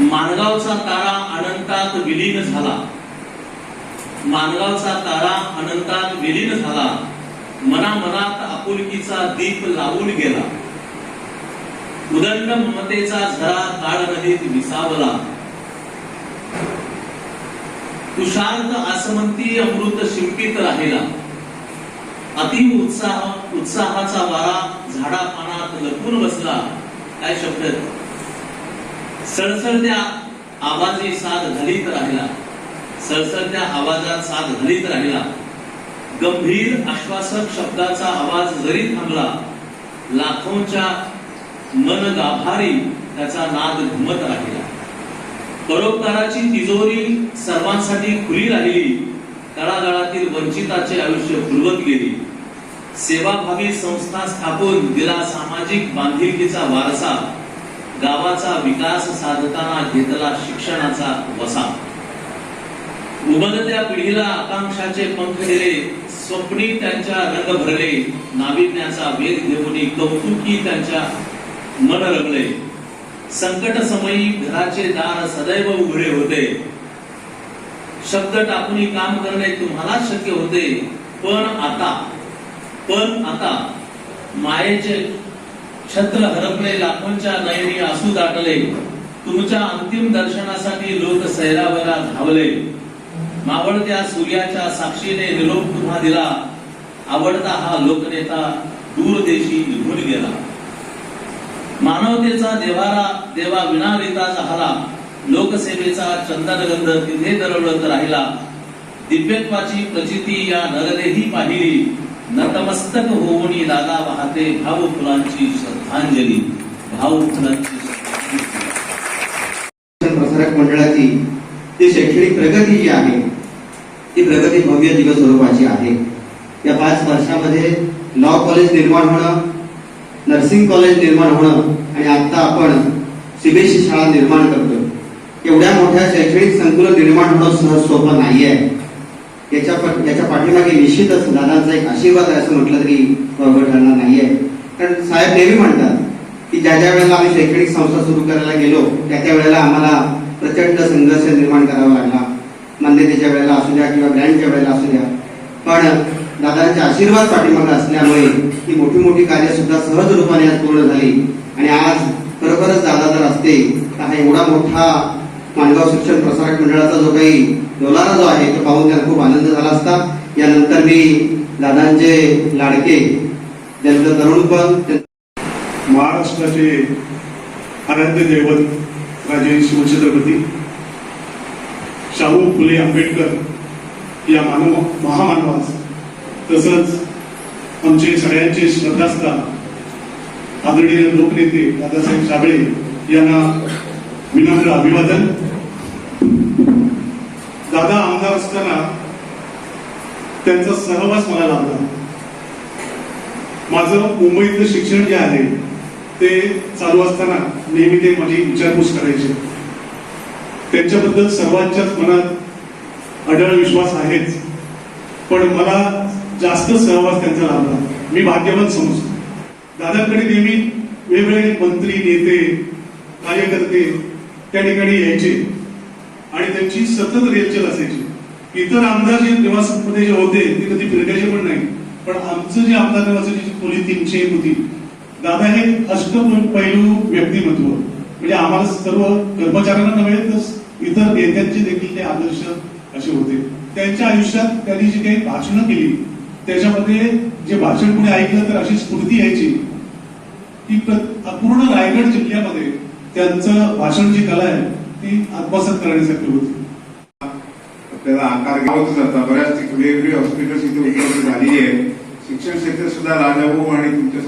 माणगावचा तारा अनंतात विलीन झाला. माणगावचा तारा अनंतात विलीन झाला. मना मनात आपुलकीचा दीप लावून गेला. उदंड ममतेचा झरा काळ नदीत विसावला. तुषार्थ आसमंती अमृत शिंपित राहिला. अति उत्साह उत्साहाचा वारा झाडा पानात लपून बसला. काय शब्द आहेत? सळसळत्या आवाजी साथ घालीत राहिला सळसळत्या आवाजात साथ घालीत राहिला गंभीर आश्वासक शब्दाचा आवाज जरी थांबला लाखोंच्या मन गाभारी त्याचा नाद घुमत राहिला. परोपकाराची तिजोरी सर्वांसाठी खुली राहिली तळागाळातील वंचिताचे आयुष्य फुलवत गेली. सेवाभावी संस्था स्थापून दिला सामाजिक बांधिलकीचा वारसा गावाचा विकास साधताना घेतला शिक्षणाचा वसा. उबदत्या पिढीला आकांक्षाचे पंख दिले स्वप्नी त्यांच्या रंग भरले नाविन्याचा वेध घेऊन कौतुकी त्यांच्या मन रंगले. संकट समयी घराचे दार सदैव उघडे होते. शब्द टाकून काम करणे तुम्हाला शक्य होते पण आता पण आता मायेचे छत्र हरपले लाखोंच्या नयनी आसू दाटले. तुमच्या अंतिम दर्शनासाठी लोक सैरावरा धावले. मावळत्या सूर्याच्या साक्षीने निरोप पुन्हा दिला. आवडता हा लोकनेता दूरदेशी निघून गेला. मानवतेचा देवारा देवा विनारिता झाला. लोकसेवेचा चंदनगंध तिथे दरवळत राहिला. दिव्यत्वाची प्रचिती या नरदेही पाहिली. नतमस्तक होऊन दादा वाहते भाव फुलांची श्रद्धांजली. भाव फुलांची प्रसारक मंडळाची जी शैक्षणिक प्रगती जी आहे ती प्रगती भव्य दिवस स्वरूपाची आहे. या पाच वर्षामध्ये लॉ कॉलेज निर्माण होणं नर्सिंग कॉलेज निर्माण होणं आणि आता आपण सीबीएसई शाळा निर्माण करतोय. एवढ्या मोठ्या शैक्षणिक संकुल निर्माण होणं सहज सोपं आहे याच्या याच्या पाठीमागे निश्चितच दादांचा एक आशीर्वाद आहे असं म्हटलं तरी बरोबर ठरणार नाहीये. कारण साहेब नेहमी म्हणतात की ज्या ज्या वेळेला आम्ही शैक्षणिक संस्था सुरू करायला गेलो त्या त्या वेळेला आम्हाला प्रचंड संघर्ष निर्माण करावा लागला. म्हणजे मान्यतेच्या वेळेला असू द्या किंवा ग्रँडच्या वेळेला असू द्या. पण दादांचे आशीर्वाद पाठीमागे असल्यामुळे ही मोठी मोठी कार्य सुद्धा सहज रूपाने आज पूर्ण झाली. आणि आज खरोखरच दादा जर असते तर हा एवढा मोठा माणगाव शिक्षण प्रसारक मंडळाचा जो काही डोलारा जो आहे तो पाहून त्यांना खूप आनंद झाला असता. यानंतर मी दादांचे लाडके त्यांचं तरुणपण महाराष्ट्राचे आराध्य दैवत राजे शिवछत्रपती शाहू फुले आंबेडकर या मानव महामानवास तसंच आमचे सगळ्यांचे श्रद्धास्थान आदरणीय लोकनेते दादासाहेब साबळे यांना विनम्र अभिवादन. दादा आमदार असताना त्यांचा सहवास मला लाभला माझं मुंबईतलं शिक्षण जे आहे ते चालू असताना नेहमी ते माझी विचारपूस करायचे. त्यांच्याबद्दल सर्वांच्याच मनात अढळ विश्वास आहेच पण मला जास्त सहवास त्यांचा लाभला मी भाग्यवान समजतो. दादांकडे नेहमी वेगवेगळे मंत्री नेते कार्यकर्ते त्या ठिकाणी यायचे. आणि त्यांची सतत रेलचेल असायची. इतर आमदार जे निवासमध्ये जे होते ते कधी फिरकायचे पण नाही. पण आमचं जे आमदार निवासाची जी खोली तीनशे एक होती दादा हे अष्टपैलू व्यक्तिमत्व. म्हणजे आम्हाला सर्व कर्मचाऱ्यांना नव्हे तर इतर नेत्यांचे देखील ते आदर्श असे होते. त्यांच्या आयुष्यात त्यांनी जी काही भाषणं केली त्याच्यामध्ये जे भाषण कुणी ऐकलं तर अशी स्फूर्ती यायची. की प्र- पूर्ण रायगड जिल्ह्यामध्ये त्यांचं भाषण जी कला आहे ती आत्मसात करण्यासाठी होती. त्याला आकार घ्यावाच जाता बऱ्याच वेगवेगळी हॉस्पिटल्स इथे उपलब्ध झालेली आहे शिक्षण क्षेत्र सुद्धा राजाभाऊ आणि तुमच्या